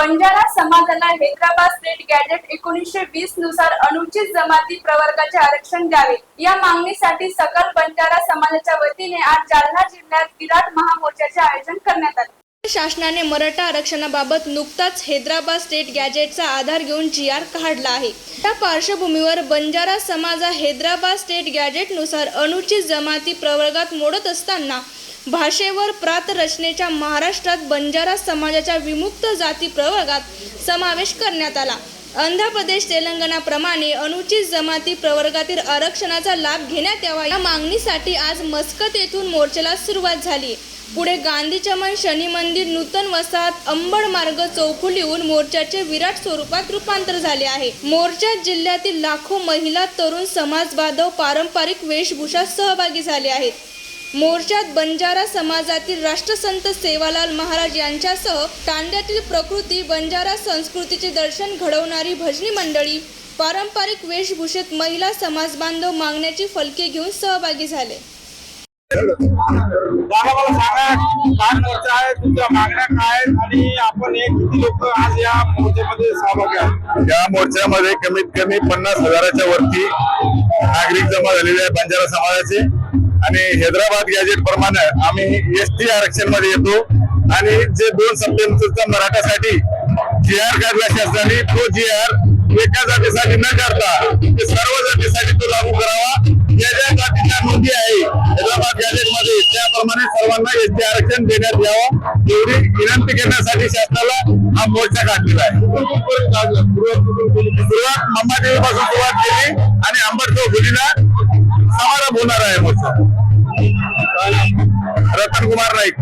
बंजारा समाजाला Hyderabad state gadget एकोणीसशे वीसनुसार अनुचित जमाती प्रवर्गाचे आरक्षण द्यावे. या मागणीसाठी सकल बंजारा समाजाच्या वतीने आज जालना जिल्ह्यात विराट महामोर्चाचे आयोजन करण्यात आले. शासनाने मराठा आरक्षणाबाबत नुकताच हैदराबाद स्टेट गॅजेटचा आधार घेऊन जी आर काढला आहे. त्या पार्श्वभूमीवर बंजारा समाज हा हैदराबाद स्टेट गॅजेटनुसार अनुचित जमाती प्रवर्गात मोडत असताना भाषेवर प्रात रचनेच्या महाराष्ट्रात बंजारा समाजाच्या विमुक्त जाती प्रवर्गात समावेश करण्यात आला. आंध्र प्रदेश तेलंगणाप्रमाणे अनुचित जमाती प्रवर्गातील आरक्षणाचा लाभ घेण्यात यावा या मागणीसाठी आज मस्कत येथून मोर्चाला सुरुवात झाली. पुढे गांधी चमन शनी मंदिर नूतन वसाहत अंबड मार्ग चौफुलीहून मोर्चाचे विराट स्वरूपात रूपांतर झाले आहे. मोर्चात जिल्ह्यातील लाखो महिला तरुण समाज बांधव पारंपरिक वेशभूषा सहभागी झाले आहेत. मोर्चात बंजारा समाजातील राष्ट्रसंत सेवालाल महाराज यांच्यासह तांड्यातील प्रकृती बंजारा संस्कृतीचे दर्शन घडवणारी भजनी मंडळी पारंपरिक वेशभूषेत महिला समाज बांधव मागण्याची फलके घेऊन सहभागी झाले. दादा मला सांगा काय मोर्चा आहे तुमच्या मागण्या काय आहेत आणि आपण किती लोक आज या मोर्चामध्ये सहभागी आहेत? या मोर्चामध्ये कमीत कमी पन्नास हजाराच्या वरती नागरिक जमा झालेले आहे बंजारा समाजाचे. आणि हैदराबाद गॅजेट प्रमाणे आम्ही एस टी आरक्षणमध्ये येतो. आणि जे दोन सप्टेंबरचा मराठासाठी जी आर काढला शासनाने तो जी आर एका जातीसाठी न करता ते सर्व जातीसाठी तो लागू करावा. ज्या ज्या जातीच्या नोंदी आहे हैदराबाद गॅजेटमध्ये त्याप्रमाणे सर्वांना एस टी आरक्षण देण्यात यावं. एवढी विनंती करण्यासाठी शासनाला हा मोर्चा काढलेला आहे. सुरुवात मम्मादेवी पासून सुरुवात केली आणि अंबड चौफुलीला कुमार नाईक